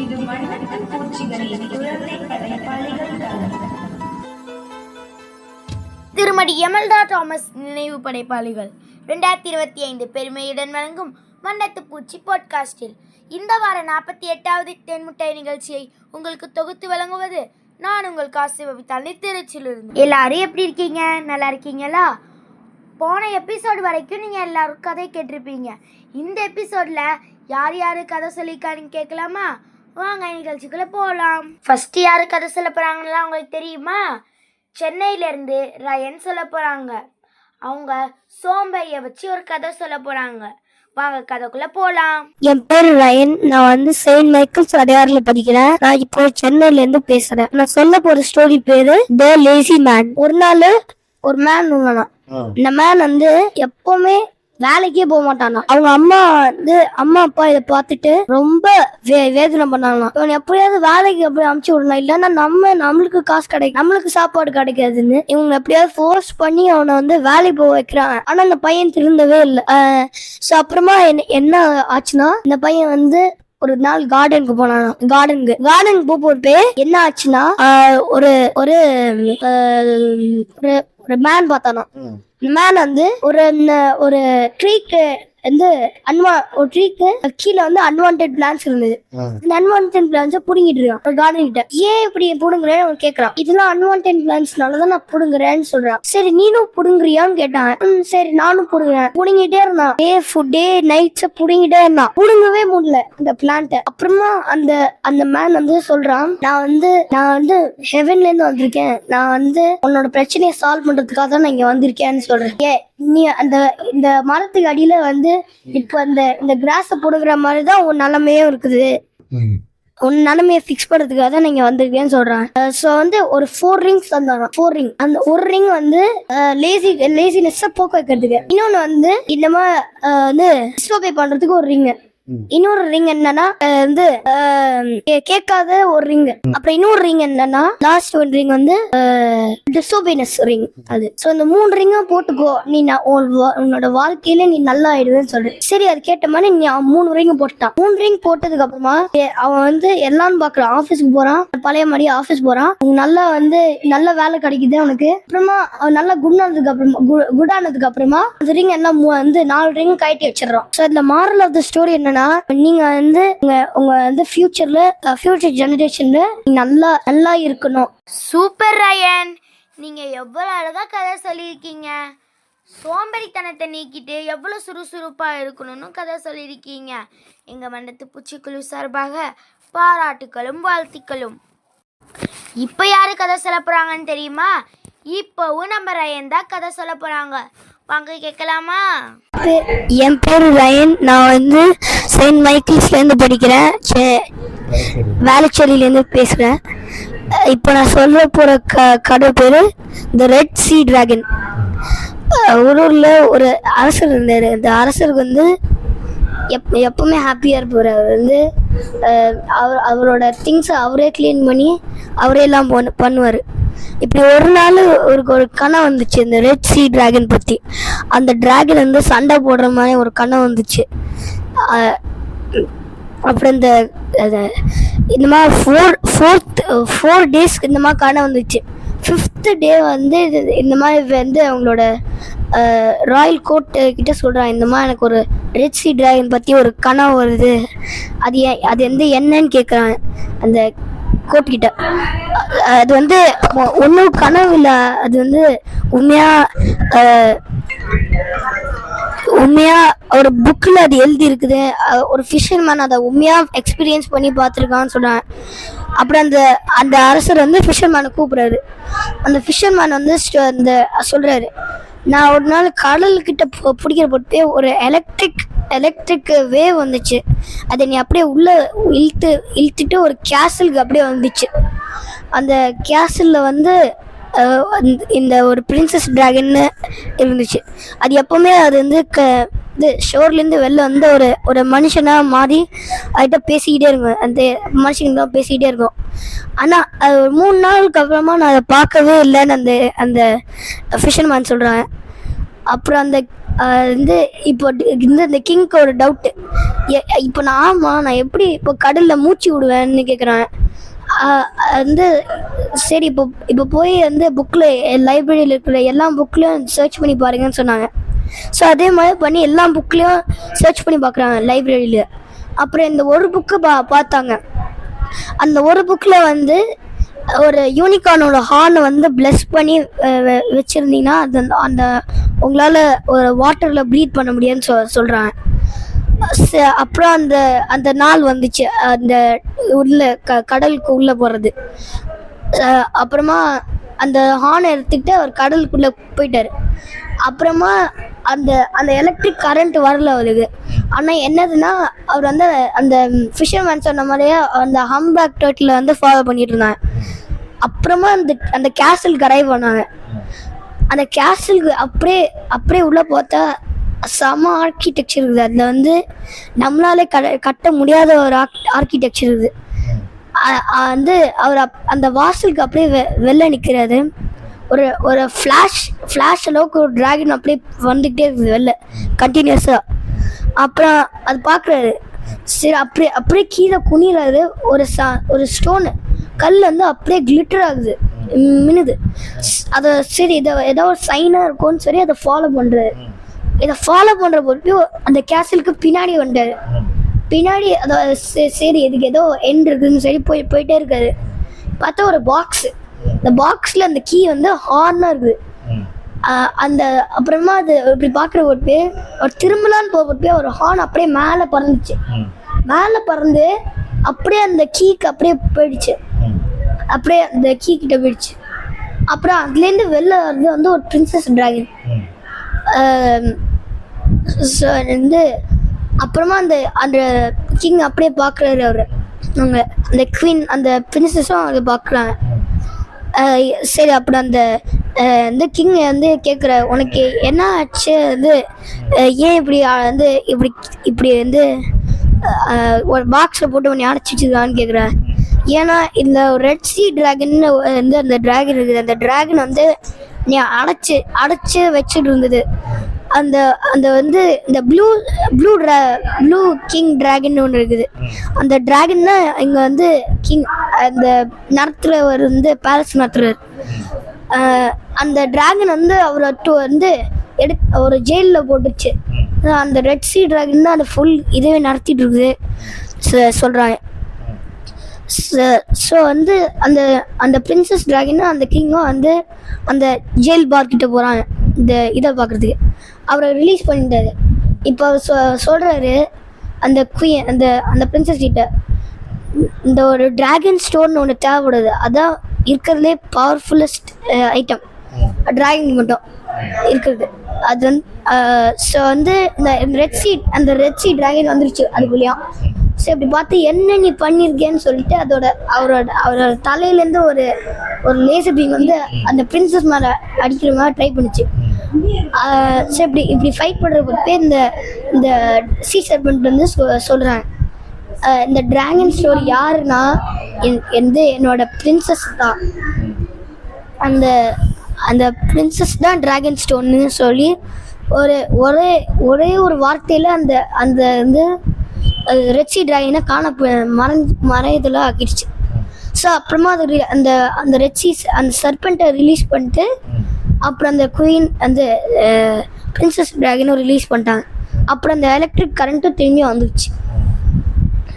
இது வண்ணத்து பூச்சிகளின் குழந்தை படைப்பாளிகள் தளம் திருமதி எமல்டா தாமஸ் நினைவு படைப்பாளிகள். ரெண்டாயிரத்தி இருபத்தி ஐந்து பெருமையுடன் வழங்கும் வண்ணத்து பூச்சி பாட்காஸ்டில் இந்த வார நாற்பத்தி எட்டாவது தென்முட்டை நிகழ்ச்சியை உங்களுக்கு தொகுத்து வழங்குவது நான் உங்கள் காசு வபித்தாளி திருச்சியிலிருந்து. எல்லாரும் எப்படி இருக்கீங்க? நல்லா இருக்கீங்களா? போன எபிசோடு வரைக்கும் நீங்கள் எல்லாரும் கதை கேட்டிருப்பீங்க. இந்த எபிசோடில் யார் யார் கதை சொல்லியிருக்காருன்னு கேட்கலாமா? வாங்க நிகழ்ச்சிக்குள்ளே போகலாம் ஃபஸ்ட்டு யார் கதை சொல்ல போகிறாங்கலாம் உங்களுக்கு தெரியுமா? சென்னையிலேருந்து ரயன் சொல்ல போகிறாங்க அவங்க சோம்பையை வச்சு ஒரு கதை சொல்ல போகிறாங்க வாங்க கதைக்குள்ளே போகலாம் என் பேர் ரயன். நான் வந்து செயின்ட் மைக்கேல்ஸ் அடையாறுல படிக்கிறேன். நான் இப்போ சென்னையில இருந்து பேசுறேன். நான் சொல்ல போற ஸ்டோரி பேரு த லேசி மேன். ஒரு நாள் ஒரு மேன் உள்ளனா இந்த மேன் வந்து எப்பவுமே வேலைக்கே போக மாட்டானா. அவங்க அம்மா வந்து அம்மா அப்பா இதை பார்த்துட்டு ரொம்ப வே வேதனை பண்ணாங்களாம். இவன் எப்படியாவது வேலைக்கு எப்படி அமுச்சு விடணும். இல்லைன்னா நம்ம நம்மளுக்கு காசு கிடைக்கும். நம்மளுக்கு சாப்பாடு கிடைக்காதுன்னு இவங்க எப்படியாவது ஃபோர்ஸ் பண்ணி அவனை வந்து வேலைக்கு போக வைக்கிறாங்க. ஆனா அந்த பையன் திருந்தவே இல்லை. ஸோ அப்புறமா என்ன என்ன ஆச்சுன்னா இந்த பையன் வந்து ஒரு நாள் கார்டனுக்கு போனானா. கார்டனுக்கு கார்டனுக்கு போக போட்டு என்ன ஆச்சுன்னா ஒரு ஒரு ஒரு மேன் பார்த்தானா மேல வந்து ஒரு ஒரு ட்ரீக்கு வந்து அன்வா ஒரு ட்ரீக்கு கீழே வந்து அன்வான்ட் பிளான்ஸ் இருந்தது. இந்த அன்வான்ட் பிளான்ஸை புடுங்கிட்டு இருக்கான். கார்டன் கிட்ட ஏன் இப்படி புடுங்குறேன்னு அவன் கேட்கறான் இதெல்லாம் அன்வான்ட் பிளான்ஸ்னால தான் நான் புடுங்குறேன்னு சொல்றான். சரி நீனும் புடுங்குறியான்னு கேட்டான். "ம், சரி நானும் புடுங்குறேன். புடுங்கிட்டே இருந்தான். டே ஃபுட் டே நைட்ஸ் புடுங்கிட்டே இருந்தான். புடுங்கவே முடியல அந்த பிளான்ட்டை அப்புறமா அந்த அந்த மேன் வந்து சொல்றான் நான் வந்து நான் வந்து ஹெவன்ல இருந்து வந்திருக்கேன். நான் வந்து உன்னோட பிரச்சனையை சால்வ் பண்றதுக்காக தான் நான் இங்க வந்திருக்கேன்னு சொல்றேன். ஏ நீ அந்த இந்த மரத்துக்கு அடியில வந்து இப்போ அந்த இந்த கிராஸை போடுகிற மாதிரி தான் உன் நிலமையும் இருக்குது. உன் நிலமையை ஃபிக்ஸ் பண்ணுறதுக்காக தான் நீங்கள் வந்திருக்கேன்னு சொல்கிறேன் ஸோ வந்து ஒரு ஃபோர் ரிங்ஸ் தந்தாங்க ஃபோர் ரிங் அந்த ஒரு ரிங் வந்து லேசி லேசினஸ்ஸை போக்க வைக்கிறதுக்கு. இன்னொன்று வந்து இந்த மாதிரி வந்து டிஸ்டோபே பண்ணுறதுக்கு ஒரு ரிங்கு இன்னொரு ரிங் என்னன்னா வந்து கேட்காத ஒரு ரிங் அப்புறம் இன்னொரு ரிங் என்னன்னா லாஸ்ட் ஒரு ரிங் வந்து டிசோபேனஸ் ரிங் அது. ஸோ இந்த மூணு ரிங்கும் போட்டுக்கோ. நீ நான் உன்னோட வாழ்க்கையில நீ நல்லா ஆயிடுவேன்னு சொல்றேன் சரி அது கேட்ட மாதிரி நீ மூணு ரிங் போட்டுட்டான் மூணு ரிங் போட்டதுக்கு அப்புறமா அவன் வந்து எல்லாம் பாக்குறான் ஆபீஸ்க்கு போறான். பழைய மாதிரி ஆபீஸ் போறான். நல்லா வந்து நல்ல வேலை கிடைக்குது அவனுக்கு. அப்புறமா அவன் நல்லா குட் ஆனதுக்கு அப்புறமா குட் ஆனதுக்கு அப்புறமா அந்த ரிங் எல்லாம் வந்து நாலு ரிங் கட்டி வச்சிடறான். ஸோ இந்த மாரல் ஆஃப் த ஸ்டோரி என்னன்னா நீங்க வந்து உங்க உங்க வந்து ஃபியூச்சர்ல ஃபியூச்சர் ஜெனரேஷன்ல நல்லா நல்லா இருக்கணும். Super Ryan. நீங்கள் எவ்வளோ அழகாக கதை சொல்லியிருக்கீங்க. சோம்பேறித்தனத்தை நீக்கிட்டு எவ்வளோ சுறுசுறுப்பாக இருக்கணும்னு கதை சொல்லியிருக்கீங்க. எங்கள் மண்டத்து பூச்சிக்குழு சார்பாக பாராட்டுக்களும் வாழ்த்துக்களும். இப்போ யார் கதை சொல்ல போகிறாங்கன்னு தெரியுமா? இப்போவும் நம்ம ரயன் தான் கதை சொல்ல போகிறாங்க வாங்க கேட்கலாமா? பே- என் பேர் ரயன். நான் வந்து செயின்ட் மைக்கேல்ஸ்லேருந்து படிக்கிறேன். சே வேளச்சேரியிலேருந்து பேசுகிறேன் இப்போ நான் சொல்ல போகிற க கடை பேர் த ரெட் சீ ட்ராகன் ஒரு ஊரில் ஒரு அரசர் இருந்தார். அந்த அரசருக்கு வந்து எப் எப்பவுமே ஹாப்பியாக இருப்பார் அவர் வந்து அவர் அவரோட திங்ஸை அவரே க்ளீன் பண்ணி அவரே எல்லாம் பண்ணுவார். இப்படி ஒரு நாள் ஒரு ஒரு கனவு வந்துச்சு இந்த ரெட் சீ டிராகன் பற்றி அந்த டிராகன் வந்து சண்டை போடுற மாதிரி ஒரு கனவு வந்துச்சு. அப்புறம் இந்த இந்த மாதிரி ஃபோர் ஃபோர்த் ஃபோர் டேஸ்க்கு இந்த மாதிரி கனவு வந்துச்சு. ஃபிஃப்த்து டே வந்து இது- இந்த மாதிரி வந்து அவங்களோட ராயல் கோர்ட் கிட்ட சொல்கிறான் இந்த மாதிரி எனக்கு ஒரு ரெட் சி டிராகன் பற்றி ஒரு கனவு வருது. அது அது வந்து என்னன்னு கேட்குறான் அந்த கோர்ட் அது வந்து ஒன்றும் கனவு இல்லை. அது வந்து உண்மையாக உண்மையா ஒரு புக்கில் அது எழுதி இருக்குது ஒரு ஃபிஷர்மேன் அதை உண்மையா எக்ஸ்பீரியன்ஸ் பண்ணி பார்த்துருக்கான்னு சொன்னான் அப்புறம் அந்த அந்த அரசர் வந்து ஃபிஷர்மேனை கூப்பிட்றாரு. அந்த ஃபிஷர்மேன் வந்து இந்த அந்த சொல்றாரு நான் ஒரு நாள் கடல்கிட்ட பு- பிடிக்கிற போட்டு ஒரு எலக்ட்ரிக் எலக்ட்ரிக் வேவ் வந்துச்சு. அதை நீ அப்படியே உள்ளே இழுத்து இழுத்துட்டு ஒரு கேசலுக்கு அப்படியே வந்துச்சு. அந்த கேசலில் வந்து இந்த ஒரு பிரின்சஸ் ட்ராகன்னு இருந்துச்சு. அது எப்போவுமே அது வந்து க இது ஷோர்லேருந்து வெளில வந்து ஒரு ஒரு மனுஷனாக மாறி அதுகிட்ட பேசிக்கிட்டே இருக்கும். அந்த மனுஷன் தான் பேசிக்கிட்டே இருக்கும். ஆனால் அது ஒரு மூணு நாளுக்கு அப்புறமா நான் அதை பார்க்கவே இல்லைன்னு அந்த அந்த ஃபிஷர்மேன் சொல்கிறாங்க அப்புறம் அந்த வந்து இப்போ இந்த இந்த கிங்க்கு ஒரு டவுட்டு இப்போ நான் ஆமாம் நான் எப்படி இப்போ கடலில் மூச்சு விடுவேன்னு கேட்குறேன் வந்து சரி இப்போ இப்போ போய் வந்து புக்கில் லைப்ரரியில் இருக்கிற எல்லா புக்லேயும் சர்ச் பண்ணி பாருங்கன்னு சொன்னாங்க. ஸோ அதே மாதிரி பண்ணி எல்லா புக்லேயும் சர்ச் பண்ணி பார்க்குறாங்க லைப்ரரியில் அப்புறம் இந்த ஒரு புக்கு பா பார்த்தாங்க. அந்த ஒரு புக்கில் வந்து ஒரு யூனிகார்னோட ஹார்னை வந்து ப்ளஸ் பண்ணி வச்சுருந்தீங்கன்னா அது அந்த- அந்த உங்களால் ஒரு வாட்டரில் ப்ரீத் பண்ண முடியும்னு சொ சொல்கிறாங்க அப்புறம் அந்த அந்த நாள் வந்துச்சு அந்த உள்ள க கடலுக்கு உள்ளே போகிறது அப்புறமா அந்த ஹார்னை எடுத்துக்கிட்டு அவர் கடலுக்குள்ளே போயிட்டார். அப்புறமா அந்த அந்த எலக்ட்ரிக் கரண்ட் வரல அவருக்கு. ஆனால் என்னதுன்னா அவர் வந்து அந்த ஃபிஷர்மேன் சொன்ன மாதிரியே அந்த ஹம்பேக் டர்ட்டில் வந்து ஃபாலோ பண்ணிட்டு இருந்தாங்க. அப்புறமா அந்த அந்த கேசலுக்கு அரைவ் பண்ணாங்க அந்த கேசலுக்கு அப்படியே அப்படியே உள்ளே பார்த்தா செம ஆர்கிடெக்சர் இருக்குது. அதில் வந்து நம்மளாலே க கட்ட முடியாத ஒரு ஆர்கிடெக்சர் இருக்குது. வந்து அவர் அப்- அந்த வாசலுக்கு அப்படியே வெ வெளில நிற்கிறாரு ஒரு ஒரு ஃப்ளாஷ் ஃப்ளாஷ் அளவுக்கு ஒரு டிராகன் அப்படியே வந்துக்கிட்டே இருக்குது வெளில கண்டினியூஸாக அப்புறம் அது பார்க்குறாரு சரி அப்படியே அப்படியே கீழே குனிறாரு ஒரு சா ஒரு ஸ்டோனு கல் வந்து அப்படியே கிளிட்டர் ஆகுது. மின்னுது. அதை சரி இதை ஏதோ ஒரு சைனாக இருக்கும்னு சொல்லி அதை ஃபாலோ பண்ணுறாரு இதை ஃபாலோ பண்ணுற பொறுத்து அந்த கேசலுக்கு பின்னாடி வந்தார் பின்னாடி அதாவது சரி இதுக்கு ஏதோ எண்ட் இருக்குதுன்னு சரி போய் போயிட்டே இருக்காரு. பார்த்தா ஒரு பாக்ஸ் இந்த பாக்ஸில் அந்த கீ வந்து ஹார்னாக இருக்குது. அந்த அப்புறமா அது இப்படி பார்க்குற பொறுத்து ஒரு திரும்பலான்னு போக பொறுத்து ஒரு ஹார்ன் அப்படியே மேலே பறந்துச்சு. மேலே பறந்து அப்படியே அந்த கீக்கு அப்படியே போயிடுச்சு. அப்படியே அந்த கீ கிட்ட போயிடுச்சு. அப்புறம் அதுலேருந்து வெளில வர்றது வந்து ஒரு பிரின்சஸ் டிராகன் வந்து அப்புறமா அந்த அந்த கிங் அப்படியே பார்க்குறாரு அவர். அவங்க அந்த குவீன் அந்த பிரின்சஸும் அதை பார்க்குறாங்க. சரி அப்புறம் அந்த இந்த கிங் வந்து கேட்குற உனக்கு என்ன ஆச்சு? வந்து ஏன் இப்படி வந்து இப்படி இப்படி வந்து ஒரு பாக்ஸில் போட்டு உன்னை அடைச்சி வச்சுருக்கான்னு கேட்குற ஏன்னா இந்த ரெட் சி டிராகன் வந்து அந்த டிராகன் இருக்குது. அந்த டிராகன் வந்து நீ அடைச்சி அடைச்சி வச்சுட்டு இருந்தது. அந்த அந்த வந்து இந்த ப்ளூ ப்ளூ ட்ரா ப்ளூ கிங் டிராகன் ஒன்று இருக்குது. அந்த டிராகன் தான் இங்கே வந்து கிங் அந்த நடத்துகிறவர் வந்து பேலஸ் நடத்துகிறார் அந்த டிராகன் வந்து அவர் அட்டு வந்து எடு ஒரு ஜெயிலில் போட்டுச்சு. அந்த ரெட் சி டிராகன் தான் அந்த ஃபுல் இதுவே நடத்திட்டு இருக்குது. சொல்கிறாங்க ஸோ வந்து அந்த அந்த பிரின்சஸ் டிராகனும் அந்த கிங்கும் வந்து அந்த ஜெயில் பார் கிட்ட போகிறாங்க இந்த இதை பார்க்குறதுக்கு அவரை ரிலீஸ் பண்ணிட்டாரு. இப்போ சொ சொல்கிறாரு அந்த குயின் அந்த அந்த பிரின்சஸ் கிட்ட இந்த ஒரு டிராகன் ஸ்டோன் ஒன்று தேவைப்படுது. அதான் இருக்கிறதுலே பவர்ஃபுல்லஸ்ட் ஐட்டம் டிராகன் மட்டும் இருக்கிறது. அது வந்து ஸோ வந்து இந்த ரெட் சீட் அந்த ரெட் சீட் டிராகன் வந்துருச்சு அதுக்குள்ளேயும் ஸோ இப்படி பார்த்து என்ன நீ பண்ணியிருக்கேன்னு சொல்லிட்டு அதோட அவரோட அவரோட தலையிலேருந்து ஒரு ஒரு லேசர் பீம் வந்து அந்த பிரின்சஸ் மேலே அடிக்கிற மாதிரி ட்ரை பண்ணுச்சு. ஸோ இப்படி இப்படி ஃபைட் பண்ணுற பொறுப்பே இந்த இந்த சி சர்பண்ட் வந்து சொ சொல்கிறாங்க இந்த டிராகன் ஸ்டோரி யாருன்னா என் வந்து என்னோட பிரின்சஸ் தான். அந்த அந்த பிரின்சஸ் தான் டிராகன் ஸ்டோன்னு சொல்லி ஒரு ஒரே ஒரே ஒரு வார்த்தையில் அந்த அந்த வந்து ரெட்சி டிராகனை காண மறைஞ்சு மறையதில் ஆக்கிடுச்சு. ஸோ அப்புறமா அது அந்த அந்த ரெட்சி அந்த சர்பெண்ட்டை ரிலீஸ் பண்ணிட்டு அப்புறம் அந்த குயின் அந்த பிரின்சஸ் டிராகனும் ரிலீஸ் பண்ணிட்டாங்க. அப்புறம் அந்த எலக்ட்ரிக் கரண்ட்டும் திரும்பி வந்துச்சு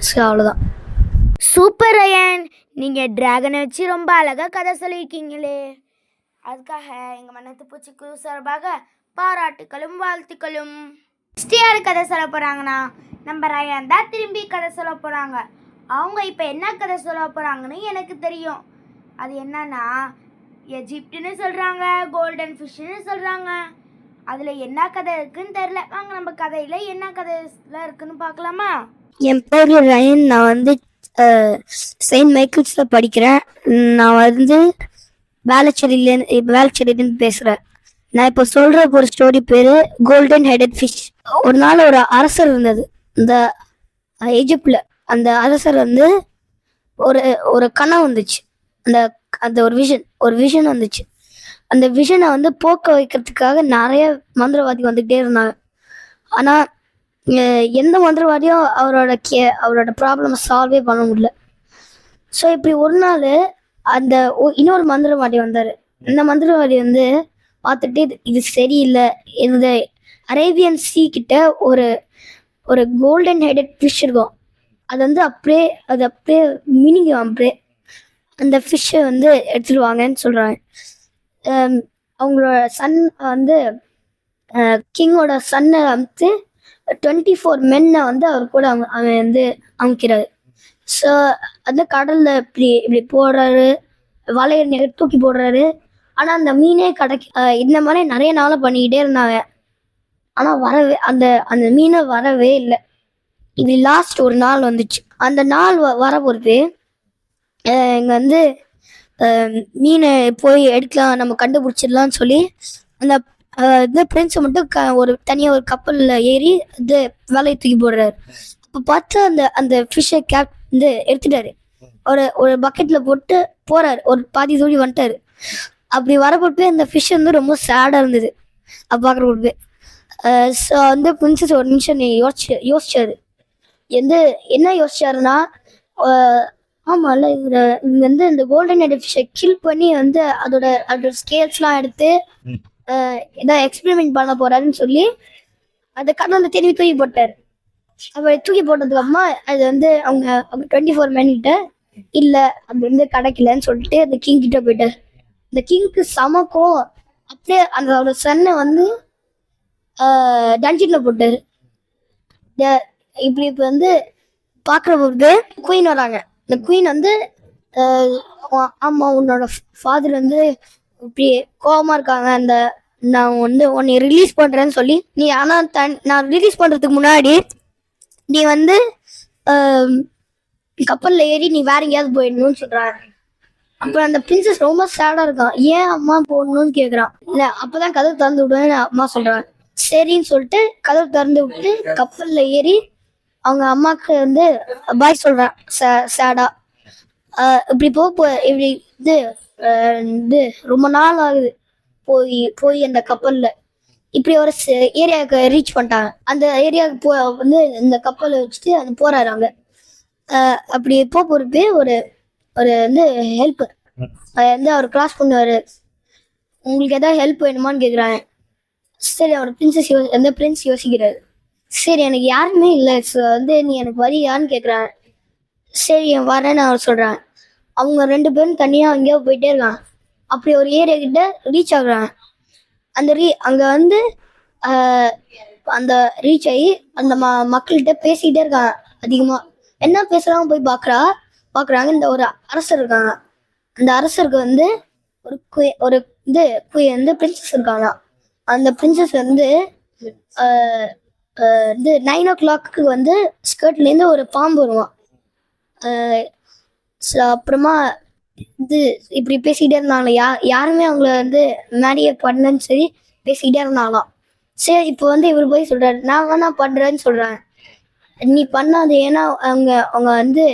ஸோ அவ்வளோதான் சூப்பர் ரயன் நீங்கள் டிராகனை வச்சு ரொம்ப அழகாக கதை சொல்லியிருக்கீங்களே. அதுக்காக எங்கள் மனத்து பூச்சிக்கு சார்பாக பாராட்டுகளும் வாழ்த்துக்களும். நெக்ஸ்ட் யார் கதை சொல்ல போகிறாங்கன்னா நம்ம ரயன் தான் திரும்பி கதை சொல்ல போகிறாங்க அவங்க இப்போ என்ன கதை சொல்ல போகிறாங்கன்னு எனக்கு தெரியும். அது என்னன்னா எஜிப்டுன்னு சொல்கிறாங்க கோல்டன் ஃபிஷ்ஷுன்னு சொல்கிறாங்க அதில் என்ன கதை இருக்குன்னு தெரில வாங்க நம்ம கதையில் என்ன கதையில் இருக்குன்னு பார்க்கலாமா? என் பேர் ரயன். நான் வந்து செயின்ட் மைக்கிள்ஸில் படிக்கிறேன். நான் வந்து வேளச்சேரியிலேருந்து வேலைச்சேரியிலேருந்து பேசுகிறேன் நான் இப்போ சொல்கிற ஒரு ஸ்டோரி பேர் கோல்டன் ஹெடட் ஃபிஷ் ஒரு நாள் ஒரு அரசர் இருந்தது. இந்த எஜிப்டில் அந்த அரசர் வந்து ஒரு ஒரு கனவு வந்துச்சு. அந்த அந்த ஒரு விஷன் ஒரு விஷன் வந்துச்சு. அந்த விஷனை வந்து போக்க வைக்கிறதுக்காக நிறைய மந்திரவாதி வந்துகிட்டே இருந்தாங்க. ஆனால் எந்த மந்திரவாதியும் அவரோட கே அவரோட ப்ராப்ளம் சால்வே பண்ண முடியல. ஸோ இப்படி ஒரு நாள் அந்த ஒ- இன்னொரு மந்திரவாதி வந்தார். இந்த மந்திரவாதி வந்து பார்த்துட்டு இது- இது சரியில்லை. இந்த அரேபியன் சீ கிட்ட ஒரு ஒரு கோல்டன் ஹெடட் ஃபிஷ் இருக்கும். அது வந்து அப்படியே அது அப்படியே மினிங்கும் அப்படியே அந்த ஃபிஷ்ஷை வந்து எடுத்துட்டு வாங்கன்னு சொல்கிறாங்க அவங்களோட சன் வந்து கிங்கோட சன்னை வந்து டுவெண்ட்டி ஃபோர் மென்னை வந்து அவர் கூட அவங்க அவன் வந்து அமைக்கிறாரு. ஸோ அந்த கடலில் இப்படி இப்படி போடுறாரு. வலையை தூக்கி போடுறாரு. ஆனால் அந்த மீனே கிடைக்க இந்த மாதிரி நிறைய நாளாக பண்ணிக்கிட்டே இருந்தாங்க. ஆனால் வரவே அந்த அந்த மீனை வரவே இல்லை. இது லாஸ்ட் ஒரு நாள் வந்துச்சு. அந்த நாள் வ வர பொறுத்து இங்கே வந்து மீனை போய் எடுக்கலாம் நம்ம கண்டுபிடிச்சிடலாம்னு சொல்லி அந்த இது ஃப்ரெண்ட்ஸை மட்டும் க ஒரு தனியாக ஒரு கப்பலில் ஏறி இது வேலையை தூக்கி போடுறாரு. அப்போ பார்த்து அந்த அந்த ஃபிஷ்ஷை கேப் வந்து எடுத்துட்டாரு. ஒரு ஒரு பக்கெட்டில் போட்டு போகிறாரு ஒரு பாதி தூடி வந்துட்டாரு. அப்படி வரப்பட்டு அந்த ஃபிஷ் வந்து ரொம்ப சேடாக இருந்தது. அப்போ பார்க்குற பொழுது ஸோ வந்து பிரின்சஸ் ஒரு நிமிஷம் நீ யோசிச்சு யோசிச்சாரு எந்த என்ன யோசிச்சாருன்னா அஹ், ஆமாம்ல இவர் இவங்க வந்து இந்த கோல்டன் ஹெட் ஃபிஷ்ஷை கில் பண்ணி வந்து அதோட அதோட ஸ்கேல்ஸ்லாம் எடுத்து ஏதோ எக்ஸ்பெரிமெண்ட் பண்ண போறாருன்னு சொல்லி அந்த கடலில் திரும்பி தூக்கி போட்டார். அப்படி தூக்கி போட்டதுக்கு அப்புறமா அது வந்து அவங்க அவங்க டுவெண்ட்டி ஃபோர் கிட்ட இல்லை அது வந்து கிடைக்கலன்னு சொல்லிட்டு அந்த கிங் கிட்ட போயிட்டார். இந்த கிங்க்கு சமக்கும் அப்படியே அந்த சன்னை வந்து டன்ஜினில் போட்டார். இப்படி இப்போ வந்து பார்க்குற போது குயின் வராங்க. இந்த குயின் வந்து ஆமாம் உன்னோட ஃபாதர் வந்து இப்படி கோபமாக இருக்காங்க. அந்த நான் வந்து உன்னை ரிலீஸ் பண்ணுறேன்னு சொல்லி நீ ஆனால் தன் நான் ரிலீஸ் பண்ணுறதுக்கு முன்னாடி நீ வந்து கப்பலில் ஏறி நீ வேற எங்கேயாவது போயிடணும்னு சொல்கிறாங்க அப்புறம் அந்த பிரின்சஸ் ரொம்ப சேடாக இருக்கான். ஏன் அம்மா போடணும்னு கேட்குறான் இல்லை அப்போ தான் கதை திறந்து விடுவேன்னு அம்மா சொல்கிறாங்க சரின்னு சொல்லிட்டு கதவு திறந்து விட்டு கப்பல்ல ஏறி அவங்க அம்மாக்கு வந்து பாய் சொல்றான் சேடா இப்படி போ போ- இப்படி இது இது ரொம்ப நாள் ஆகுது போய் போய் அந்த கப்பல்ல. இப்படி ஒரு ஏரியாவுக்கு ரீச் பண்ணிட்டாங்க. அந்த ஏரியாவுக்கு போ வந்து இந்த கப்பலை வச்சுட்டு அந்த போறாரு அங்க. அப்படி போ பொறுத்து ஒரு ஒரு வந்து ஹெல்ப்பர் வந்து அவர் கிராஸ் பண்ணுவாரு. உங்களுக்கு ஏதாவது ஹெல்ப் வேணுமான்னு கேக்குறாங்க. சரி அவர் பிரின்சஸ் யோ அந்த பிரின்ஸ் யோசிக்கிறாரு. சரி எனக்கு யாருமே இல்லை. ஸோ வந்து நீ எனக்கு வரியான்னு கேட்குறான் சரி என் வரேன்னு அவர் சொல்கிறான் அவங்க ரெண்டு பேரும் தனியாக அங்கேயோ போயிட்டே இருக்கான் அப்படி ஒரு ஏரியா கிட்ட ரீச் ஆகுறாங்க. அந்த ரீ அங்கே வந்து அந்த ரீச் ஆகி அந்த ம மக்கள்கிட்ட பேசிக்கிட்டே இருக்காங்க அதிகமாக என்ன பேசுகிறாங்க போய் பார்க்குறா பார்க்குறாங்க இந்த ஒரு அரசர் இருக்காங்க. அந்த அரசருக்கு வந்து ஒரு குய ஒரு இது குய வந்து பிரின்சஸ் இருக்காங்களாம். அந்த பிரின்சஸ் வந்து இது நைன் ஓ கிளாக்கு வந்து ஸ்கர்ட்லேருந்து ஒரு பாம்பு வருவான் அப்புறமா இது இப்படி பேசிக்கிட்டே இருந்தாங்க யா யாருமே அவங்கள வந்து மேரியை பண்ணலன்னு சரி பேசிக்கிட்டே இருந்தாங்களாம். சரி இப்போ வந்து இவர் போய் சொல்கிறாரு நான் வேணா பண்ணுறேன்னு சொல்கிறேன் நீ பண்ணாது ஏன்னா அவங்க அவங்க வந்து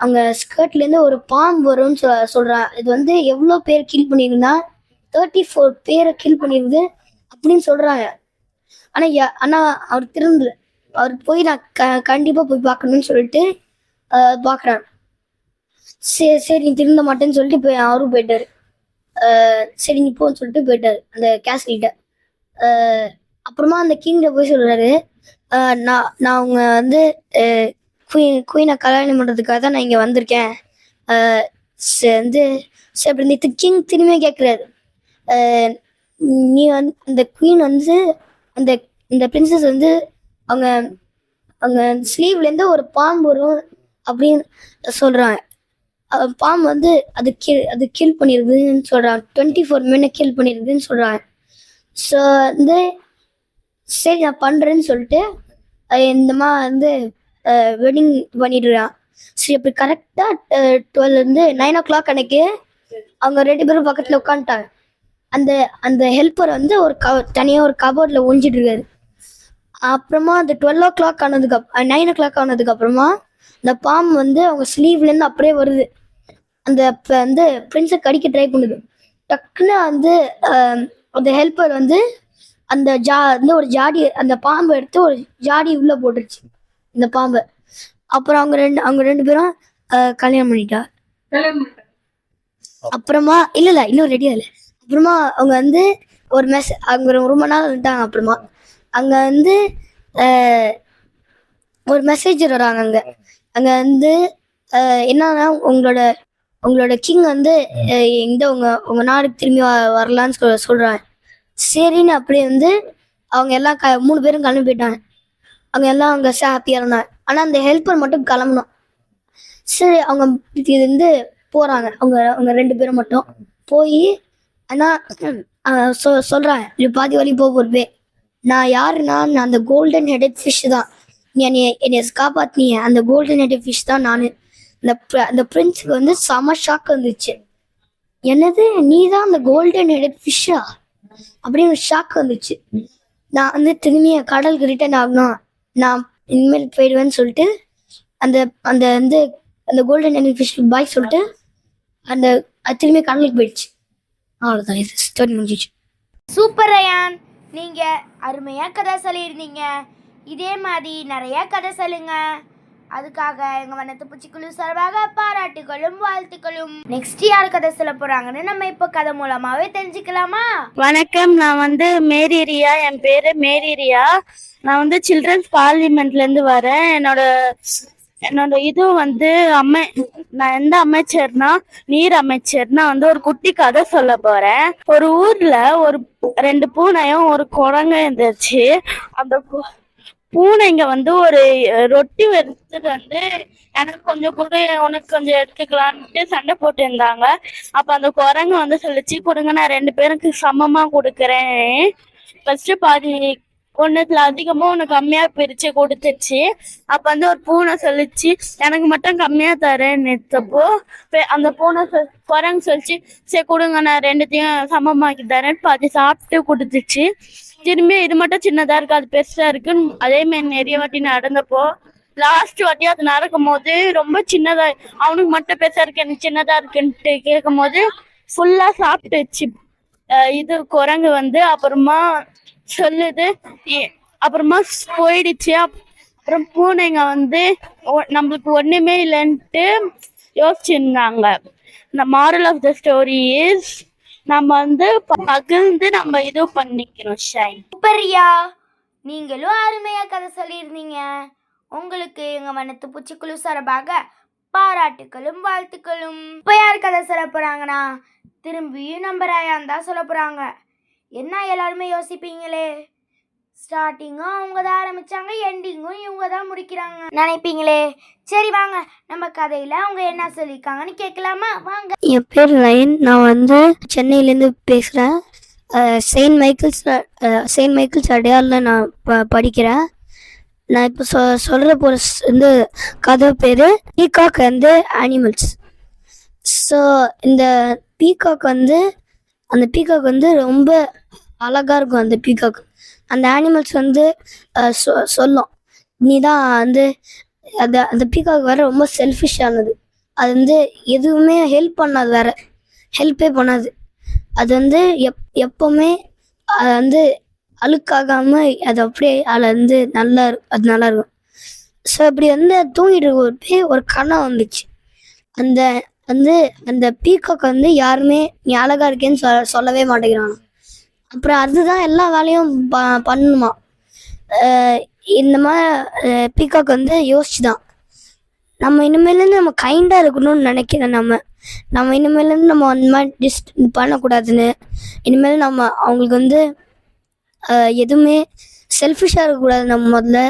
அவங்க ஸ்கர்ட்லேருந்து ஒரு பாம்பு வரும்னு சொ சொல்கிறான் இது வந்து எவ்வளோ பேர் கில் பண்ணியிருந்தா தேர்ட்டி ஃபோர் பேரை கில் பண்ணிருக்குது அப்படின்னு சொல்கிறாங்க ஆனால் யா- அவர் திறந்து அவர் போய் நான் க கண்டிப்பாக போய் பார்க்கணும்னு சொல்லிட்டு ஆஹ் சரி சரி நீ திருந்த மாட்டேன்னு சொல்லிட்டு போய் அவரும் போயிட்டார். சரி நீ போன்னு சொல்லிட்டு போயிட்டார் அந்த கேஸ்கிட்ட அப்புறமா அந்த கிங்கிட்ட போய் சொல்கிறாரு நான் நான் அவங்க வந்து குயின் குயினை கல்யாணம் பண்ணுறதுக்காக தான் நான் இங்கே வந்திருக்கேன். சரி வந்து சரி அப்படி இந்த கிங் திரும்பியும் கேட்குறாரு நீ வந்து அந்த குயின் வந்து அந்த இந்த பிரின்சஸ் வந்து அவங்க அவங்க ஸ்லீவ்லேருந்து ஒரு பாம்பு வரும் அப்படின்னு சொல்கிறாங்க பாம்பு வந்து அது கில் அது கில் பண்ணிடுதுன்னு சொல்கிறாங்க டுவெண்ட்டி ஃபோர் மினிட் கில் பண்ணிருக்குதுன்னு சொல்கிறாங்க ஸோ வந்து சரி நான் பண்ணுறேன்னு சொல்லிட்டு இந்த மாதிரி வந்து வெட்டிங் பண்ணிடுறான் சரி அப்படி கரெக்டாக டுவெல் வந்து நைன் ஓ கிளாக் அன்னைக்கு அவங்க ரெண்டு பேரும் பக்கத்தில் உட்காந்துட்டாங்க. அந்த அந்த ஹெல்ப்பர் வந்து ஒரு க தனியாக ஒரு கபோர்டில் ஒழிஞ்சிட்டு இருக்காரு. அப்புறமா அந்த டுவெல் ஓ கிளாக் ஆனதுக்கு அப் நைன் ஓ கிளாக் ஆனதுக்கு அப்புறமா இந்த பாம்பு வந்து அவங்க ஸ்லீவ்லேருந்து அப்படியே வருது. அந்த ப- வந்து பிரின்ஸை கடிக்க ட்ரை பண்ணுது. டக்குன்னு வந்து அந்த ஹெல்ப்பர் வந்து அந்த ஜா வந்து ஒரு ஜாடி அந்த பாம்பை எடுத்து ஒரு ஜாடி உள்ள போட்டுருச்சு. இந்த பாம்பை அப்புறம் அவங்க ரெண்டு அவங்க ரெண்டு பேரும் கல்யாணம் பண்ணிட்டா அப்புறமா இல்ல இல்ல இன்னும் ரெடியா இல்லை அப்புறமா அவங்க வந்து ஒரு மெஸ் அவங்க ரொம்ப- நாள் இருந்துட்டாங்க அப்புறமா. அங்கே வந்து ஒரு மெசேஜர் வராங்க அங்கே. அங்கே வந்து என்னன்னா உங்களோட உங்களோட கிங் வந்து இந்த உங்க உங்க நாடுக்கு திரும்பி வ- வரலான்னு சொல் சொல்றாங்க. சரின்னு அப்படியே வந்து அவங்க எல்லாம் க மூணு பேரும் கிளம்பி போயிட்டாங்க. அவங்க எல்லாம் அவங்க ஹாப்பியாக இருந்தாங்க. ஆனால் அந்த ஹெல்ப்பர் மட்டும் கிளம்பணும். சரி அவங்க இது வந்து போகிறாங்க அவங்க அவங்க ரெண்டு பேரும் மட்டும் போய் ஆனால் சொ சொல்கிறேன் இது பாதி வழி போக போகிறப்பே நான் யாருன்னா நான் அந்த கோல்டன் ஹெடட் ஃபிஷ் தான். நீ என்னை என்னை காப்பாற்றினீங்க அந்த கோல்டன் ஹெடட் ஃபிஷ் தான் நான். அந்த அந்த பிரின்ஸுக்கு வந்து செம ஷாக் வந்துச்சு. என்னது? நீ தான் அந்த கோல்டன் ஹெடட் ஃபிஷ்ஷா அப்படின்னு ஷாக் வந்துச்சு. நான் வந்து திரும்பி கடலுக்கு ரிட்டர்ன் ஆகணும். நான் இனிமேல் போயிடுவேன்னு சொல்லிட்டு அந்த அந்த வந்து அந்த கோல்டன் ஹெடட் ஃபிஷ் பாய் சொல்லிட்டு அந்த திரும்பி கடலுக்கு போயிடுச்சு. அவ்வளோதான் இது ஸ்டோரி முடிஞ்சிச்சு. சூப்பர் ரயான் நீங்க அருமையா கதை சொல்லியிருந்தீங்க. இதே மாதிரி நிறைய கதை சொல்லுங்க. அதுக்காக எங்க வண்ணத்து பூச்சிக்குழு சார்பாக பாராட்டுகளும் வாழ்த்துக்களும். நெக்ஸ்ட் யார் கதை சொல்ல போறாங்கன்னு நம்ம இப்போ கதை மூலமாவே தெரிஞ்சுக்கலாமா? வணக்கம். நான் வந்து மேரி ரியா என் பேரு மேரி ரியா நான் வந்து சில்ட்ரன்ஸ் பார்லிமெண்ட்ல இருந்து வரேன். என்னோட என்னோட இது வந்து அம்மை நான் எந்த அமைச்சர்னா நீர் அமைச்சர்னா வந்து ஒரு குட்டி கதை சொல்ல போறேன். ஒரு ஊர்ல ஒரு ரெண்டு பூனையும் ஒரு குரங்கு இருந்துச்சு. அந்த பூ- பூனைங்க வந்து ஒரு ரொட்டி எடுத்துட்டு வந்து எனக்கு கொஞ்சம் கூட உனக்கு கொஞ்சம் எடுத்துக்கலான்ட்டு சண்டை போட்டு இருந்தாங்க அப்ப அந்த குரங்கு வந்து சொல்லிச்சு கொடுங்க நான் ரெண்டு பேருக்கு சமமா கொடுக்குறேன். ஃபர்ஸ்ட் பாதி ஒண்ணுத்துல அதிகமா உனக்கு கம்மியா பிரிச்சு கொடுத்துச்சு. அப்ப வந்து ஒரு பூனை சொல்லிச்சு எனக்கு மட்டும் கம்மியா தரேன் நிறுத்தப்போ அந்த பூனை சொல்- குரங்கு சொல்லிச்சு சரி கொடுங்க நான் ரெண்டுத்தையும் சமமாக்கி தரேன் பாதி சாப்பிட்டு கொடுத்துச்சு. திரும்பி இது மட்டும் சின்னதா இருக்கு அது பெருசா இருக்கு. அதே மாதிரி நிறைய வாட்டி நடந்தப்போ லாஸ்ட் வாட்டி அது நடக்கும் போது ரொம்ப சின்னதா அவனுக்கு மட்டும் பெருசா இருக்கு எனக்கு சின்னதா இருக்குன்ட்டு கேட்கும் போது ஃபுல்லா சாப்பிட்டுச்சு. இது குரங்கு வந்து அப்புறமா சொல்லுது. ஏ- அப்புறமா போயிடுச்சு. அப்புறம் பூனைங்க வந்து ஒ- நம்மளுக்கு ஒண்ணுமே இல்லைன்ட்டு யோசிச்சிருந்தாங்க. இந்த moral of the story is நம்ம வந்து பகிர்ந்து நம்ம இது பண்ணிக்கிறோம் ஷைன். சூப்பரியா நீங்களும் அருமையா கதை சொல்லியிருந்தீங்க. உங்களுக்கு எங்க மனத்து பூச்சிக்குழு சார்பாக பாராட்டுகளும் வாழ்த்துக்களும். இப்போ யார் கதை சொல்ல போறாங்கன்னா திரும்பியும் நம்பராயான் தான் சொல்ல போறாங்க. என்ன எல்லாருமே யோசிப்பீங்களே? ஸ்டார்டிங்கும் அவங்க தான் ஆரம்பிச்சாங்க எண்டிங்கும் இவங்க தான் முடிக்கிறாங்க. நினைப்பீங்களே? சரி வாங்க. நம்ம கதையில அவங்க என்ன சொல்லியிருக்காங்கன்னு கேட்கலாமா? வாங்க. என் பேர் லயன் நான் வந்து சென்னையிலேருந்து பேசுகிறேன் செயின்ட் மைக்கேல்ஸ் செயின்ட் மைக்கிள்ஸ் அடையாளில் நான் ப படிக்கிறேன். நான் இப்போ சொ சொல்கிற போகிற வந்து கதை பேர் பீகாக் வந்து அனிமல்ஸ். ஸோ இந்த பீகாக் வந்து அந்த பீகாக் வந்து ரொம்ப அழகாக இருக்கும் அந்த பீகாக் அந்த அனிமல்ஸ் வந்து சொ- சொல்லும். நீ தான் வந்து அந்த அந்த பீகாக் வேற ரொம்ப செல்ஃபிஷானது அது வந்து எதுவுமே ஹெல்ப் பண்ணாது வேற. ஹெல்ப்பே பண்ணாது. அது வந்து எப் எப்போவுமே அது வந்து அழுக்காகாமல் அது அப்படியே அதில் வந்து நல்லா அது நல்லா இருக்கும். ஸோ இப்படி வந்து தூங்கிட்டு இருக்கப்பே ஒரு கணம் வந்துச்சு. அந்த வந்து அந்த பீகாக் வந்து யாருமே நீ அழகாக இருக்கேன்னு சொ சொல்லவே மாட்டேங்கிறாங்க அப்புறம் அதுதான் எல்லா வேலையும் ப பண்ணணுமா இந்த மாதிரி பீகாக் வந்து யோசிச்சு தான் நம்ம இனிமேலேருந்து நம்ம கைண்டாக இருக்கணும்னு நினைக்கிறேன் நம்ம. நம்ம இனிமேலேருந்து நம்ம அந்த மாதிரி டிஸ்ட் பண்ணக்கூடாதுன்னு. இனிமேல் நம்ம அவங்களுக்கு வந்து எதுவுமே செல்ஃபிஷாக இருக்கக்கூடாது நம்ம முதல்ல.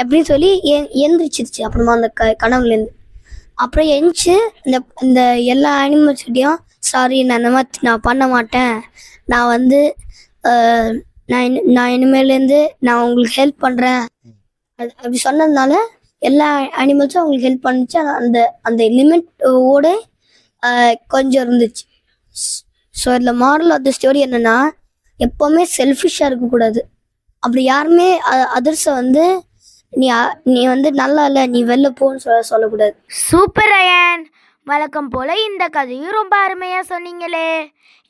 அப்படின்னு சொல்லி ஏ எந்திரிச்சிருச்சு. அப்புறமா அந்த க கனவுலேருந்து. அப்புறம் எந்திச்சு இந்த இந்த எல்லா அனிமல்ஸ்கிட்டையும் சாரி நான் இந்த மாதிரி நான் பண்ண மாட்டேன். நான் வந்து நான் இனி- நான் இனிமேலேருந்து நான் உங்களுக்கு ஹெல்ப் பண்ணுறேன் அது அப்படி சொன்னதுனால எல்லா அனிமல்ஸும் அவங்களுக்கு ஹெல்ப் பண்ணுச்சு. அந்த அந்த லிமிட் ஓட கொஞ்சம் இருந்துச்சு. ஸோ இதில் மாரல் ஆஃப் த ஸ்டோரி என்னன்னா எப்போவுமே செல்ஃபிஷாக இருக்கக்கூடாது. அப்படி யாருமே அதர்ஸை வந்து நீ நீ வந்து நல்லா இல்லை நீ வெளில போன்னு சொல்ல சொல்லக்கூடாது. சூப்பர் ரயன் வழக்கம் போல இந்த கதையும் ரொம்ப அருமையாக சொன்னீங்களே.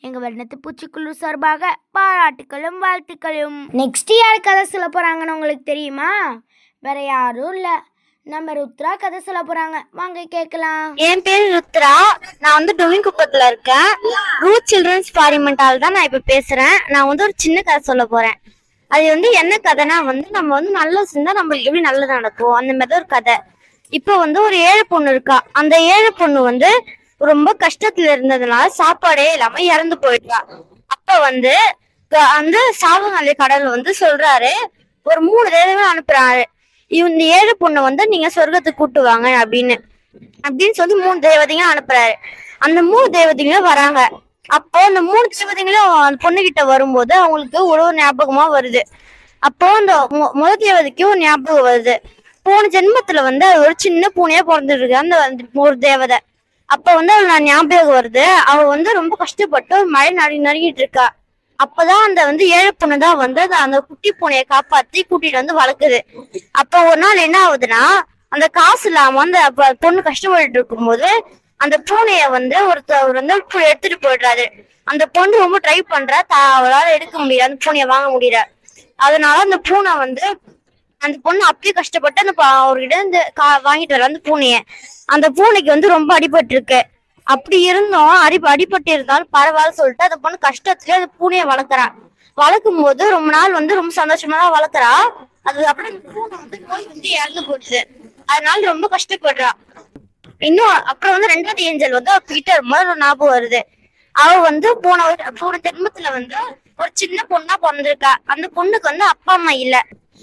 எங்கள் வண்ணத்து பூச்சிக்குழு சார்பாக பாராட்டுக்களும் வாழ்த்துக்களும். நெக்ஸ்ட் யார் கதை சொல்ல போகிறாங்கன்னு உங்களுக்கு தெரியுமா? வேற யாரும் இல்லை. நம்ம ருத்ரா கதை சொல்ல போகிறாங்க வாங்க கேட்கலாம். என் பேர் ருத்ரா. நான் வந்து டொமின் குப்பத்துல இருக்கேன். ரூ சில்ட்ரன்ஸ் பார்லிமெண்டால் தான் நான் இப்ப பேசுறேன். நான் வந்து ஒரு சின்ன கதை சொல்ல போறேன். அது வந்து என்ன கதைனா வந்து நம்ம வந்து நல்லது செஞ்சா நம்மளுக்கு எப்படி நல்லது நடக்கும் அந்த மாதிரி ஒரு கதை. இப்போ வந்து ஒரு ஏழை பொண்ணு இருக்கா. அந்த ஏழை பொண்ணு வந்து ரொம்ப கஷ்டத்துல இருந்ததுனால சாப்பாடே இல்லாம இறந்து போயிட்டா. அப்ப வந்து அந்த சாவகாலி கடல் வந்து சொல்றாரு ஒரு மூணு தடவை அனுப்புறாரு. இந்த ஏழு பொண்ணை வந்து நீங்க சொர்க்கத்துக்கு கூட்டு வாங்க அப்படின்னு. அப்படின்னு சொல்லி மூணு தேவதைங்க அனுப்புறாரு. அந்த மூணு தேவதைங்களும் வராங்க. அப்போ அந்த மூணு தேவதைங்களும் அந்த பொண்ணுகிட்ட வரும்போது அவங்களுக்கு ஒரு ஞாபகமா வருது. அப்போ அந்த மு- முதல் தேவதைக்கும் ஞாபகம் வருது. போன ஜென்மத்துல வந்து அது ஒரு சின்ன பூனையா பிறந்துருக்கு. அந்த அந்த ஒரு தேவதை. அப்ப வந்து அவள் நான் ஞாபகம் வருது. அவ வந்து ரொம்ப கஷ்டப்பட்டு ஒரு மழை நடி நடுங்கிட்டு இருக்கா. அப்பதான் அந்த வந்து ஏழை பொண்ணு தான் வந்து அந்த- அந்த குட்டி பூனையை காப்பாத்தி கூட்டிட்டு வந்து வளர்க்குது அப்ப ஒரு நாள் என்ன ஆகுதுன்னா அந்த காசு இல்லாம அந்த பொண்ணு கஷ்டப்பட்டு இருக்கும்போது அந்த பூனைய வந்து ஒருத்தர் வந்து எடுத்துட்டு போயிடுறாரு. அந்த பொண்ணு ரொம்ப ட்ரை பண்றா. தா- அவளால எடுக்க முடியல. அந்த பூனைய வாங்க முடியல. அதனால அந்த பூனை வந்து அந்த பொண்ணு அப்படியே கஷ்டப்பட்டு அந்த அவர்கிட்ட இருந்து கா- வாங்கிட்டு வர அந்த பூனைய. அந்த பூனைக்கு வந்து ரொம்ப அடிபட்டு இருக்கு அப்படி இருந்தும். அடி அடிபட்டு இருந்தாலும் பரவாயில்ல சொல்லிட்டு அந்த பொண்ணு கஷ்டத்துல அந்த பூனைய வளர்க்குறா. வளர்க்கும் போது ரொம்ப நாள் வந்து ரொம்ப சந்தோஷமா தான் வளர்க்குறா. அது அப்புறம் அந்த பூனை வந்து நோய் வந்து இறந்து போச்சு. அதனால ரொம்ப கஷ்டப்படுறா. இன்னும் அப்புறம் வந்து ரெண்டாவது ஏஞ்சல் வந்து பீட்டர் மாதிரி ஞாபகம் வருது. அவ வந்து போன போன ஜென்மத்துல வந்து ஒரு சின்ன பொண்ணா பிறந்திருக்கா. அந்த பொண்ணுக்கு வந்து அப்பா அம்மா இல்ல.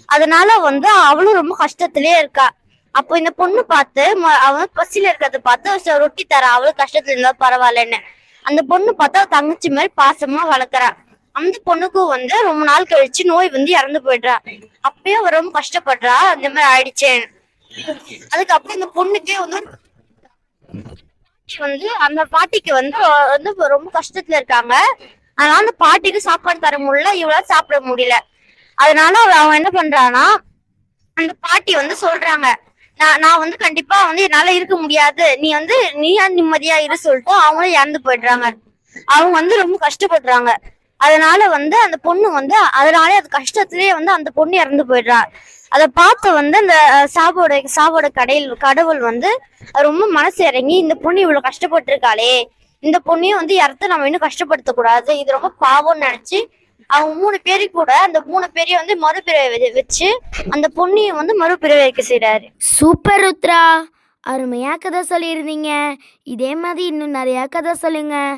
அதனால வந்து அவளும் ரொம்ப கஷ்டத்திலே இருக்கா. அப்போ இந்த பொண்ணு பார்த்து அவன் பசியில இருக்கிறத பார்த்து ரொட்டி தரா அவளும் கஷ்டத்துல இருந்தா பரவாயில்லன்னு. அந்த பொண்ணு பார்த்தா தங்கச்சி மாதிரி பாசமா வளர்க்குறா. அந்த பொண்ணுக்கும் வந்து ரொம்ப நாள் கழிச்சு நோய் வந்து இறந்து போயிடுறா. அப்பயே அவ ரொம்ப கஷ்டப்படுறா அந்த மாதிரி ஆயிடுச்சேன் அதுக்கப்புறம் இந்த பொண்ணுக்கே வந்து வந்து அந்த பாட்டிக்கு வந்து வந்து ரொம்ப கஷ்டத்துல இருக்காங்க. அதனால அந்த பாட்டிக்கு சாப்பாடு தர முடியல இவளால சாப்பிட முடியல. அதனால அவன் என்ன பண்றான்னா அந்த பாட்டி வந்து சொல்றாங்க நான் நான் வந்து கண்டிப்பா வந்து என்னால இருக்க முடியாது. நீ வந்து நீயா நிம்மதியா இரு சொல்லிட்டு அவங்களும் இறந்து போயிடுறாங்க. அவங்க வந்து ரொம்ப கஷ்டப்படுறாங்க. அதனால வந்து அந்த பொண்ணு வந்து அதனாலே அது கஷ்டத்திலேயே வந்து அந்த பொண்ணு இறந்து போயிடுறா. அதை பார்த்து வந்து அந்த சாபோட சாபோட கடையில் கடவுள் வந்து ரொம்ப மனசு இறங்கி இந்த பொண்ணு இவ்வளவு கஷ்டப்பட்டு இருக்காளே இந்த பொண்ணையும் வந்து இறத்து நம்ம இன்னும் கஷ்டப்படுத்த கூடாது இது ரொம்ப பாவம்னு நினைச்சு அவங்க மூணு பேரு கூட அந்த மூணு பேரையும் வந்து மறுபிறவை வச்சு அந்த பொண்ணையும் வந்து மறுபிறவை வைக்க செய்றாரு. சூப்பர் ருத்ரா! அருமையாக கதை சொல்லியிருந்தீங்க. இதே மாதிரி இன்னும் நிறையா கதை சொல்லுங்க.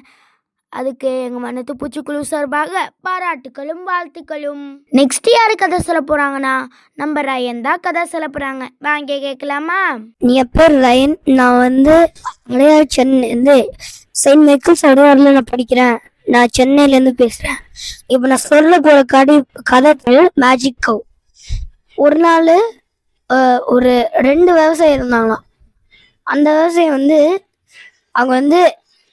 அதுக்கு எங்கள் மனத்து பூச்சிக்குழு சார்பாக பாராட்டுக்களும் வாழ்த்துக்களும். நெக்ஸ்ட் யார் கதை சொல்ல போகிறாங்கன்னா நம்ம ரயன் தான் கதை சொல்ல போகிறாங்க வாங்க கேட்கலாமா? நீ பேர் ரயன்? நான் வந்து அடையாறு சென்னை வந்து செயின்ட் மைக்கேல்ஸ் அடையாறுல நான் படிக்கிறேன். நான் சென்னையிலேருந்து பேசுகிறேன் இப்போ நான் சொல்ல போகிற கதை கதை பேர் மேஜிக் கவ் ஒரு நாள் ஒரு ரெண்டு விவசாயி இருந்தாங்களாம் அந்த விவசாயி வந்து அவங்க வந்து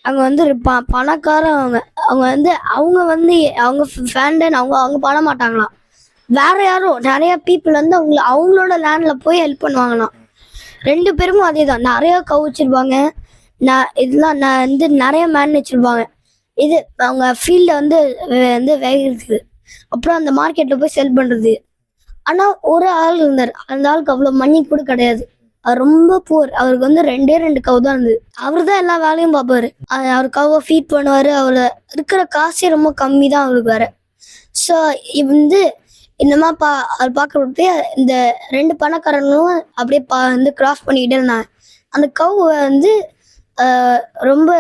அவங்க வந்து ப பணக்காரன் அவங்க. அவங்க வந்து அவங்க வந்து அவங்க ஃபேண்டன் அவங்க அவங்க பண்ண மாட்டாங்களாம். வேற யாரும் நிறைய பீப்புள் வந்து அவங்க அவங்களோட லேண்ட்ல போய் ஹெல்ப் பண்ணுவாங்களாம். ரெண்டு பேரும் அதே தான் நிறைய கவு வச்சிருப்பாங்க. நான் இதெல்லாம் நான் வந்து நிறைய மேன் வச்சிருப்பாங்க. இது அவங்க ஃபீல்டில் வந்து வே- வந்து வேகிறதுக்கு அப்புறம் அந்த மார்க்கெட்டில் போய் செல் பண்ணுறது ஆனால் ஒரு ஆள் இருந்தார். அந்த ஆளுக்கு அவ்வளோ மணி கூட கிடையாது. அவர் ரொம்ப பூர் அவருக்கு வந்து ரெண்டே ரெண்டு கவு தான் இருந்தது. அவர் தான் எல்லா வேலையும் பார்ப்பாரு. அவர் கவை ஃபீட் பண்ணுவார். அவர் இருக்கிற காசே ரொம்ப கம்மி தான் அவருக்கு வேற. ஸோ வந்து இந்த மாதிரி பா அவர் பார்க்கறது இந்த ரெண்டு பணக்காரங்களும் அப்படியே பா வந்து கிராஸ் பண்ணிக்கிட்டே இருந்தாங்க. அந்த கவு வந்து ரொம்ப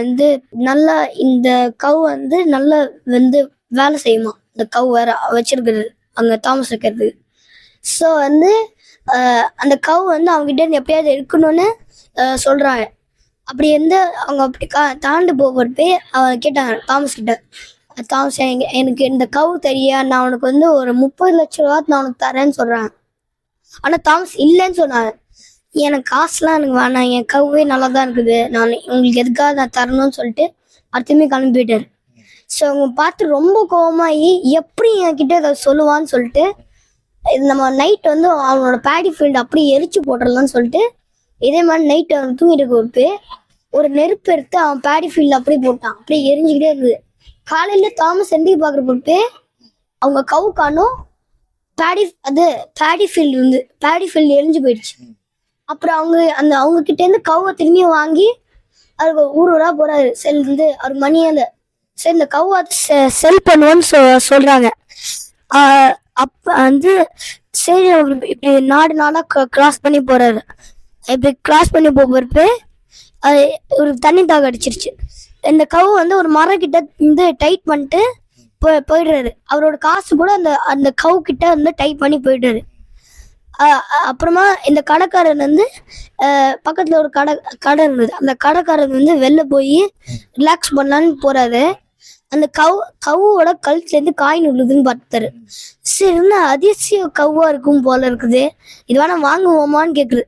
வந்து நல்லா இந்த கவு வந்து நல்லா வந்து வேலை செய்யுமா? இந்த கவு வேற வச்சிருக்கிறது அங்கே தாமஸ் வைக்கிறது ஸோ வந்து அந்த கவு வந்து அவங்ககிட்ட இருந்து எப்படியாவது இருக்கணும்னு சொல்கிறாங்க சொல்றாங்க. அப்படி இருந்து அவங்க அப்படி கா தாண்டு போகிறப்ப அவங்க கேட்டாங்க தாமஸ் கிட்ட. தாமஸ் எனக்கு இந்த கவு தெரிய? நான் உனக்கு வந்து ஒரு முப்பது லட்ச ரூபா நான் உனக்கு தரேன்னு சொல்றேன் ஆனா தாமஸ் இல்லைன்னு சொன்னாங்க. எனக்கு காசுலாம் எனக்கு வேணாம். என் கவுவே நல்லா தான் இருக்குது. நான் உங்களுக்கு எதுக்காக நான் தரணும்னு சொல்லிட்டு அடுத்துமே கிளம்பி போயிட்டாரு. ஸோ அவங்க பார்த்து ரொம்ப கோவமாகி எப்படி என்கிட்ட இதை சொல்லுவான்னு சொல்லிட்டு இது நம்ம நைட் வந்து அவனோட பேடி ஃபீல்டு அப்படியே எரிச்சு போட்டுடலாம்னு சொல்லிட்டு இதே மாதிரி நைட் அவன் தூங்கிட்டு கொடுத்து ஒரு நெருப்பு எடுத்து அவன் பேடி ஃபீல்டில் அப்படியே போட்டான். அப்படியே எரிஞ்சுக்கிட்டே இருக்குது காலையில் தாமஸ் எண்டி பார்க்குற பொறுப்பே அவங்க கவு காணும் பேடி அது பேடி ஃபீல்டு வந்து பேடி ஃபீல்டு எரிஞ்சு போயிடுச்சு. அப்புறம் அவங்க அந்த அவங்க கிட்ட இருந்து கவுவை திரும்பி வாங்கி அவருக்கு ஊர் ஊரா போறாரு. செல் வந்து அவர் மணியால சரி இந்த கவுவை செல் பண்ணுவோன்னு சொ சொல்றாங்க. அப்போ அப்ப வந்து சரி அவர் இப்படி நாடு நாடா கிராஸ் பண்ணி போறாரு. இப்படி கிராஸ் பண்ணி போகிறப்ப அது ஒரு தண்ணி தாக அடிச்சிருச்சு. இந்த கவு வந்து ஒரு மரம் கிட்ட வந்து டைட் பண்ணிட்டு போய் போயிடுறாரு. அவரோட காசு கூட அந்த அந்த கவு கிட்ட வந்து டைட் பண்ணி போயிடுறாரு. அப்புறமா இந்த கடைக்காரன் வந்து பக்கத்தில் ஒரு கடை கடை இருந்தது. அந்த கடைக்காரர் வந்து வெளில போய் ரிலாக்ஸ் பண்ணலான்னு போறாரு. அந்த கவு கவுவோட கழுத்துலேருந்து காயின் உள்ளதுன்னு பார்த்தாரு. சரி என்ன அதிசய கவ்வாக இருக்கும் போல இருக்குது. இது வேணா வாங்குவோமான்னு கேட்குது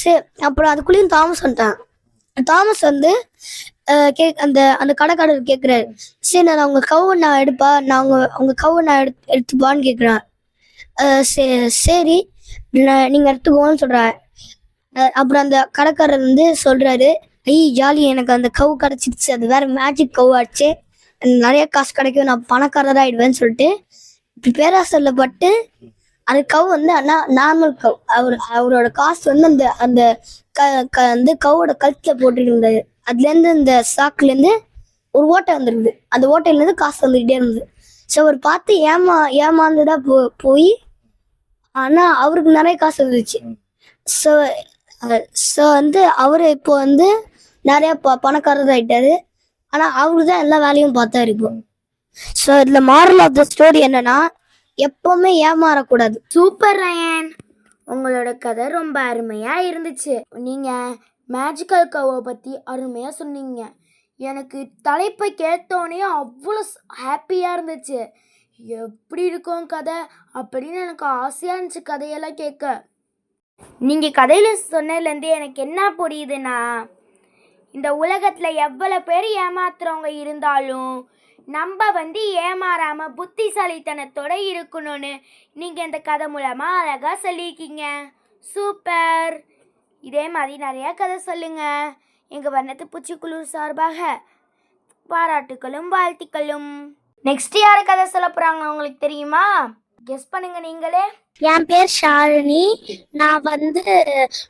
சரி அப்புறம் அதுக்குள்ளேயும் தாமஸ் வந்துட்டான். தாமஸ் வந்து கே அந்த அந்த கடைக்காரர் கேட்குறாரு சரி நான் அவங்க கவ்வை நான் எடுப்பா நான் அவங்க அவங்க கவ்வை நான் எடுத்து எடுத்துப்பான்னு கேட்குறேன் சரி நீங்கள் நீங்க எடுத்துக்கோன்னு சொல்றாரு அப்புறம் அந்த கடைக்காரர் வந்து சொல்றாரு ஐய் ஜாலி எனக்கு அந்த கவு கிடைச்சிருச்சு. அது வேற மேஜிக் கவு ஆச்சு. நிறைய காசு கிடைக்கும். நான் பணக்காரராக ஆயிடுவேன்னு சொல்லிட்டு இப்படி பேராசல்ல பட்டு அந்த கவு வந்து அண்ணா நார்மல் கவு. அவர் அவரோட காசு வந்து அந்த அந்த க க வந்து கவோட கழுத்துல போட்டுட்டு இருந்தாரு அதுலேருந்து அந்த சாக்குலேருந்து ஒரு ஓட்டை வந்துருக்குது அந்த ஓட்டையிலேருந்து காசு வந்துக்கிட்டே இருந்தது. ஸோ அவர் பார்த்து ஏமா ஏமாந்துதான் போ போய் ஆனால் அவருக்கு நிறைய காசு வந்துச்சு. ஸோ ஸோ வந்து அவர் இப்போ வந்து நிறைய ப பணக்காரர் ஆயிட்டாரு. ஆனால் அவரு தான் எல்லா வேலையும் பார்த்தாரு இப்போ. ஸோ இதில் மாரல் ஆஃப் த ஸ்டோரி என்னன்னா எப்பவுமே ஏமாறக்கூடாது. சூப்பர் ரயன் உங்களோட கதை ரொம்ப அருமையாக இருந்துச்சு. நீங்கள் மேஜிக்கல் கவை பற்றி அருமையாக சொன்னீங்க. எனக்கு தலைப்பை கேட்டோன்னே அவ்வளோ ஹாப்பியாக இருந்துச்சு. எப்படி இருக்கும் கதை அப்படின்னு எனக்கு ஆசையாக இருந்துச்சு கதையெல்லாம் கேட்க. நீங்கள் கதையில் சொன்னதுலேருந்து எனக்கு என்ன புரியுதுன்னா இந்த உலகத்தில் எவ்வளோ பேர் ஏமாத்துறவங்க இருந்தாலும் நம்ம வந்து ஏமாறாமல் புத்திசாலித்தனத்தோட இருக்கணும்னு நீங்கள் இந்த கதை மூலமாக அழகாக சொல்லியிருக்கீங்க. சூப்பர். இதே மாதிரி நிறையா கதை சொல்லுங்கள் எங்கள் வண்ணத்து பூச்சிக்குழு சார்பாக பாராட்டுகளும் வாழ்த்துக்களும். நெக்ஸ்ட் யார் கதை சொல்ல போகிறாங்க உங்களுக்கு தெரியுமா? கெஸ் பண்ணுங்க நீங்களே. என் பேர் ஷாலினி. நான் வந்து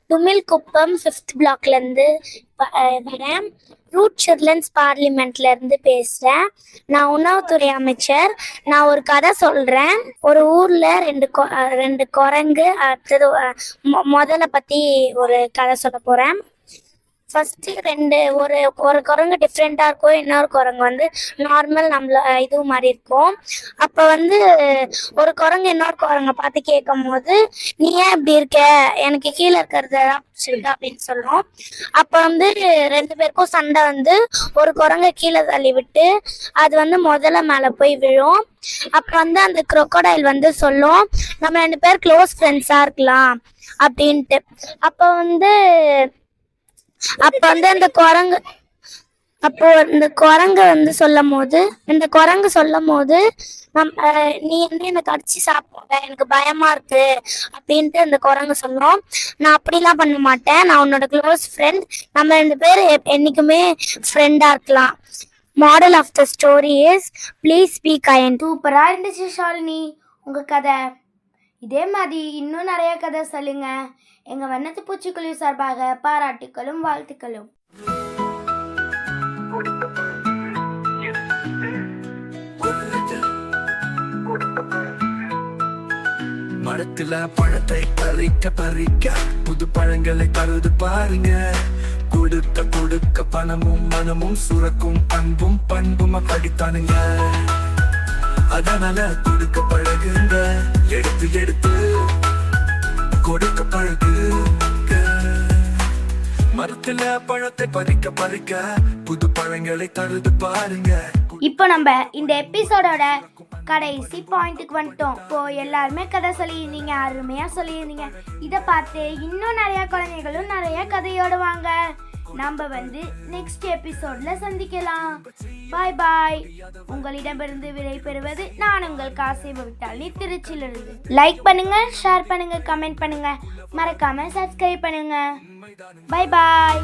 டுமில் குப்பம் ஃபிஃப்த் பிளாக்ல இருந்து வரேன். ரூட் சில்ட்ரன்ஸ் பார்லிமெண்ட்ல இருந்து பேசுறேன். நான் உணவுத்துறை அமைச்சர். நான் ஒரு கதை சொல்றேன். ஒரு ஊர்ல ரெண்டு கொ- ரெண்டு குரங்கு அடுத்தது மொ- முதல்ல பத்தி ஒரு கதை சொல்ல போறேன். ஃபர்ஸ்ட் ரெண்டு ஒரு ஒரு குரங்கு டிஃப்ரெண்டா இருக்கும் இன்னொரு குரங்கு வந்து நார்மல் நம்மள இது மாதிரி இருக்கும். அப்ப வந்து ஒரு குரங்கு இன்னொரு குரங்க பார்த்து கேட்கும் போது நீ ஏன் இப்படி இருக்க? எனக்கு கீழே இருக்கிறதா பிடிச்சிருக்கு அப்படின்னு சொல்லும் அப்ப வந்து ரெண்டு பேருக்கும் சண்டை வந்து ஒரு குரங்க கீழே தள்ளி விட்டு அது வந்து முதல்ல மேல போய் விழும். அப்புறம் வந்து அந்த crocodile வந்து சொல்லும் நம்ம ரெண்டு பேர் க்ளோஸ் ஃப்ரெண்ட்ஸா இருக்கலாம் அப்படின்ட்டு. அப்ப வந்து அப்ப வந்து அந்த குரங்கு அப்போ இந்த குரங்கு வந்து சொல்லும் போது இந்த குரங்கு சொல்லும் போது நம் நீ வந்து எனக்கு அடிச்சு சாப்பிட எனக்கு பயமா இருக்கு அப்படின்ட்டு அந்த குரங்கு சொல்லும். நான் அப்படிலாம் பண்ண மாட்டேன். நான் உன்னோட க்ளோஸ் ஃப்ரெண்ட் நம்ம ரெண்டு பேர் என்னைக்குமே ஃப்ரெண்டா இருக்கலாம். Model of the story is please be kind சூப்பரா இருந்துச்சு ஷாலினி. உங்க கதை. இதே மாதிரி இன்னும் நிறைய கதை சொல்லுங்க. எங்கள் வண்ணத்து பூச்சிக்குழு சார்பாக பாராட்டுகளும் வாழ்த்துக்களும். மரத்துல பழத்தை பறிக்க பறிக்க. புது பழங்களை தருது பாருங்க. கொடுக்க கொடுக்க பணமும் மனமும் சுரக்கும் அன்பும் பண்பும் அப்படித்தானுங்க. அதனால கொடுக்க பழகுங்க. எடுத்து எடுத்து கொடுக்க பழகுங்க மரத்துல பழத்தை பறிக்க பறிக்க புது பழங்களை தழுது பாருங்க. இப்போ நம்ம இந்த எபிசோடோட கடைசி பாயிண்ட்டுக்கு வந்துட்டோம். இப்போ எல்லாருமே கதை சொல்லியிருந்தீங்க அருமையாக சொல்லியிருந்தீங்க. இதை பார்த்து இன்னும் நிறைய குழந்தைகளும் நிறைய கதையோடுவாங்க வாங்க. நம்ம வந்து நெக்ஸ்ட் எபிசோட்ல சந்திக்கலாம். பாய் பாய் உங்களிடமிருந்து விடை பெறுவது நான் உங்கள் காசை பவித்தாளி திருச்சியிலிருந்து. லைக் பண்ணுங்க ஷேர் பண்ணுங்க கமெண்ட் பண்ணுங்க. மறக்காம சப்ஸ்கிரைப் பண்ணுங்க. பாய் பாய்